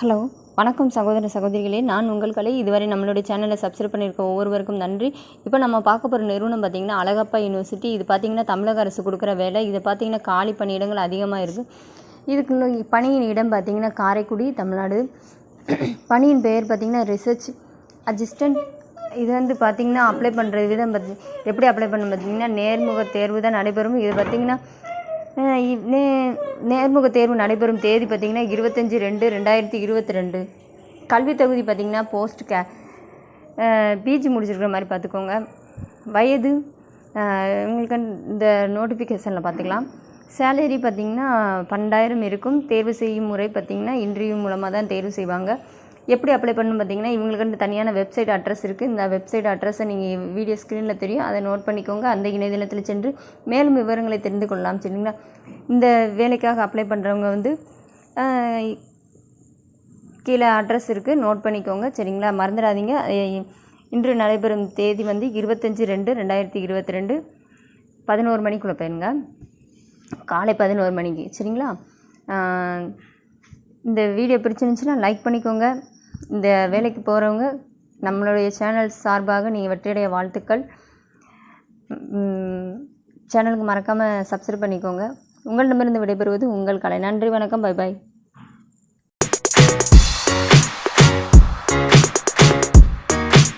Hello வணக்கம் சகோதர சகோதரிகளே. நான் உங்கள் கலை. இதுவரை நம்மளுடைய சேனலை சப்ஸ்கிரைப் பண்ணியிருக்க ஒவ்வொருவருக்கும் நன்றி. இப்போ நம்ம பார்க்க போகிற நிறுவனம் பார்த்திங்கன்னா அழகப்பா யூனிவர்சிட்டி இது பார்த்திங்கன்னா தமிழக அரசு கொடுக்குற வேலை. இது பார்த்திங்கன்னா காலி பணியிடங்கள் அதிகமாக இருக்குது இதுக்கு பணியின் இடம் பார்த்திங்கன்னா காரைக்குடி தமிழ்நாடு. பணியின் பெயர் பார்த்திங்கன்னா ரிசர்ச் அசிஸ்டண்ட் இது வந்து பார்த்திங்கன்னா அப்ளை பண்ணுற விதம் பார்த்தி எப்படி அப்ளை பண்ண பார்த்திங்கன்னா நேர்முக தேர்வு தான் நடைபெறும். இது பார்த்திங்கன்னா நே நேர்முக தேர்வு நடைபெறும் தேதி பார்த்திங்கன்னா இருபத்தஞ்சி ரெண்டு ரெண்டாயிரத்தி இருபத்தி ரெண்டு. கல்வி தகுதி பார்த்திங்கன்னா போஸ்ட் கே பிஜி முடிச்சிருக்கிற மாதிரி பார்த்துக்கோங்க. வயது உங்களுக்கு இந்த நோட்டிஃபிகேஷனில் பார்த்துக்கலாம். சேலரி பார்த்திங்கன்னா பன்னெண்டாயிரம் இருக்கும். தேர்வு செய்யும் முறை பார்த்திங்கன்னா இன்டர்வியூ மூலமாக தான் தேர்வு செய்வாங்க. எப்படி அப்ளை பண்ணணும் பார்த்தீங்கன்னா இவங்களுக்கு தனியான வெப்சைட் அட்ரஸ் இருக்குது இந்த வெப்சைட் அட்ரஸை நீங்கள் வீடியோ ஸ்க்ரீனில் தெரியும். அதை நோட் பண்ணிக்கோங்க. அந்த இணையதளத்தில் சென்று மேலும் விவரங்களை தெரிந்து கொள்ளலாம். சரிங்களா? இந்த வேலைக்காக அப்ளை பண்ணுறவங்க வந்து கீழே அட்ரஸ் இருக்குது நோட் பண்ணிக்கோங்க. சரிங்களா? மறந்துடாதீங்க. இன்று நடைபெறும் தேதி வந்து இருபத்தஞ்சி ரெண்டு ரெண்டாயிரத்தி இருபத்தி ரெண்டு. பதினோரு மணிக்குள்ளே போயிருங்க காலை பதினோரு மணிக்கு. சரிங்களா? இந்த வீடியோ பிடிச்சிருந்துச்சுன்னா லைக் பண்ணிக்கோங்க. இந்த வேலைக்கு போகிறவங்க நம்மளுடைய சேனல் சார்பாக நீங்கள் வெற்றியடைய வாழ்த்துக்கள். சேனலுக்கு மறக்காமல் சப்ஸ்கிரைப் பண்ணிக்கோங்க. உங்களிடமிருந்து விடைபெறுவது உங்கள் கலை. நன்றி வணக்கம் பை பாய்